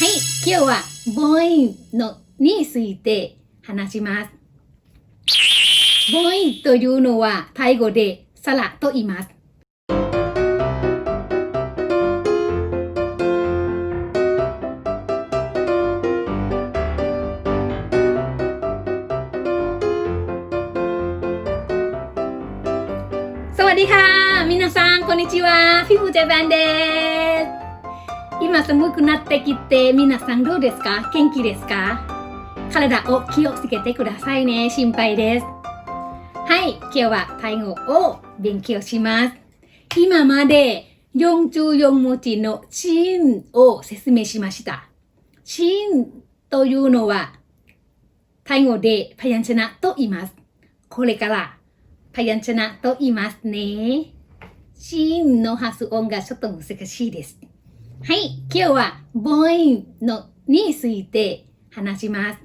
はい、今日は母音のについて話します。母音というのはタイ語でサラと言います。สวัสดีค่ะ皆さんこんにちはフィフジャパンです 今寒くなってきて皆さんどうですか？元気ですか？体を気をつけてくださいね。心配です。はい、今日はタイ語を勉強します。今まで44文字のチンを説明しました。チンというのはタイ語でパヤンチナと言います。これからパヤンチナと言いますね。チンの発音がちょっと難しいです。はい、今日は母音のについて話します。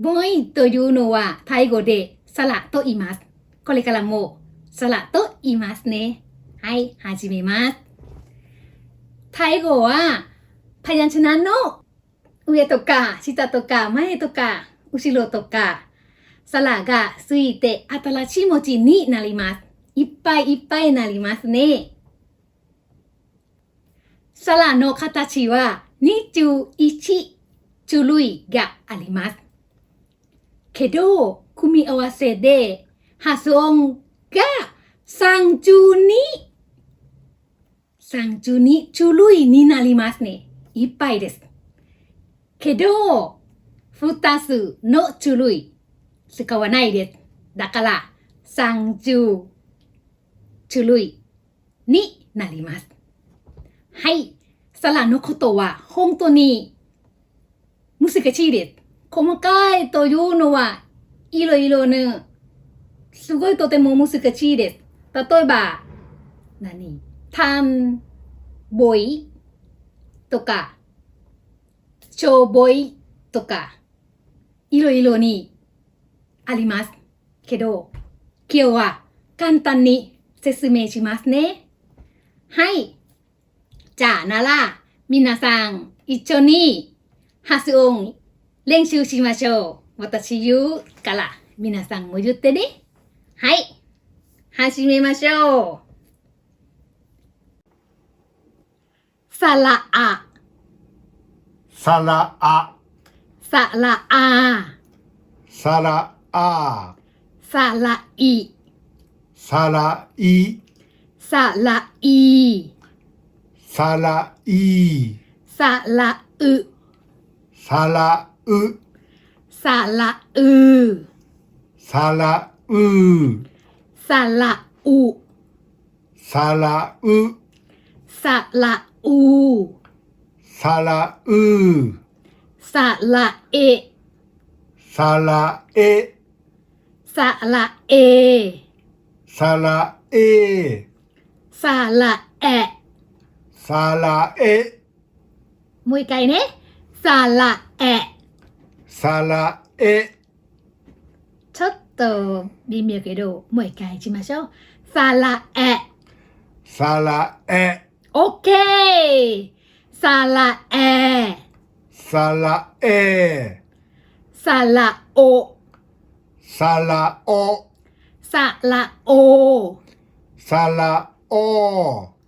母音というのはタイ語でサラと言います。これからもサラと言いますね。はい、始めます。タイ語はパヤンチナの上とか下とか前とか後ろとかサラがついて新しい文字になります。いっぱいいっぱいになりますね。サの形は21種類があります。けど、組み合わせで発音が32種類になりますね。いっぱいです。けど、2つの種類使わないです。だから、30種類になります。はい。サラのことは本当に難しいです。細かいというのはいろいろね、すごいとても難しいです。例えば、何タンボイとか、チョボイとか、いろいろにあります。けど、今日は簡単に説明しますね。はい。じゃあなら、皆さん一緒に発音練習しましょう。私言うから皆さんも言ってね。はい。始めましょう。さらあ、さらあ、さらあ、さらあ、さらい、さらい、さらい、さらい、さらう、さらう、さらう、さらう、さらう、さらう、さらう、さらう、さらえ、さらえ、さらえ、さらえ、さらえ。さらえ、もう一回ね。さらえ。さらえ、ちょっと微妙けど、もう一回しましょう。さらえ。さらえ、オッケーさらえ。さらえ、さらお。さらお、さらお。さらお、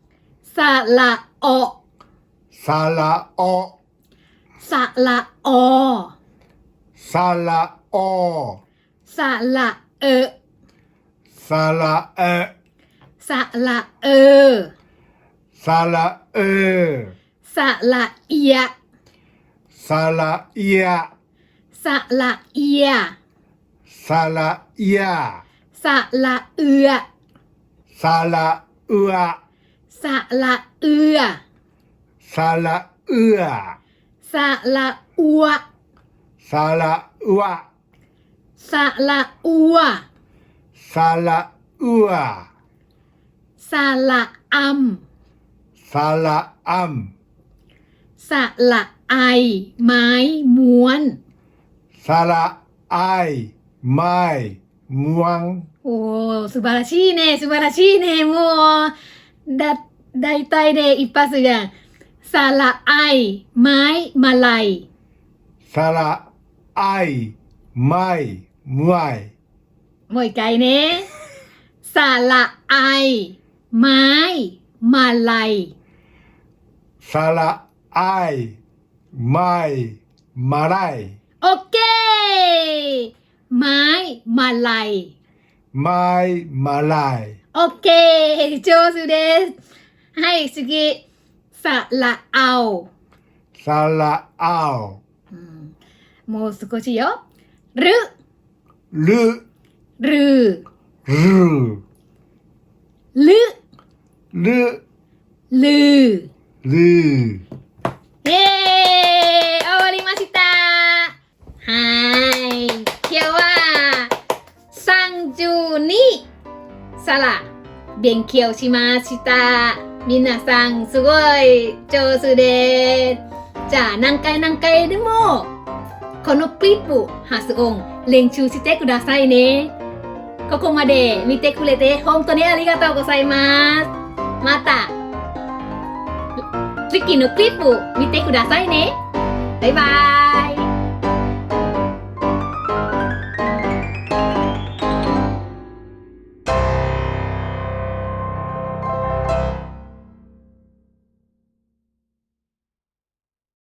ซาลาออาลาออาลาออาลาออาลาเออาลาเออาลาเออาลาเออาลาเอียสลาเอียสลาเอียสลาเอียสลาเอือสลาเออ สะละเอือสาระเอื้อสะละอัวสาระอัวสะละอัวสาระอัวสะละอัมสาระอัมสะละไอ ไม้ม้วน สาระไอไม้ม่วง โอ้สุบาราชีเน่สุบาราชีเน่โมดัด 大体で一発じゃん。さらあい、まい、まらい。さらあい、まい、むあい。もう一回ね。さらあい、まい、まらい。さらあい、まい、まらい。オッケーまい、まらい。まい、まらい。オッケー上手です。 はい次さらあお、 สระเอา うんもう少しよる ลื る รือ る ลื る ลือ イエーイ終わりましたはーい今日は32皿勉強しました 皆さんすごい上手です。じゃあ何回何回でもこのクリップ発音練習してくださいね。ここまで見てくれて本当にありがとうございます。また次のクリップ見てくださいね。バイバーイ。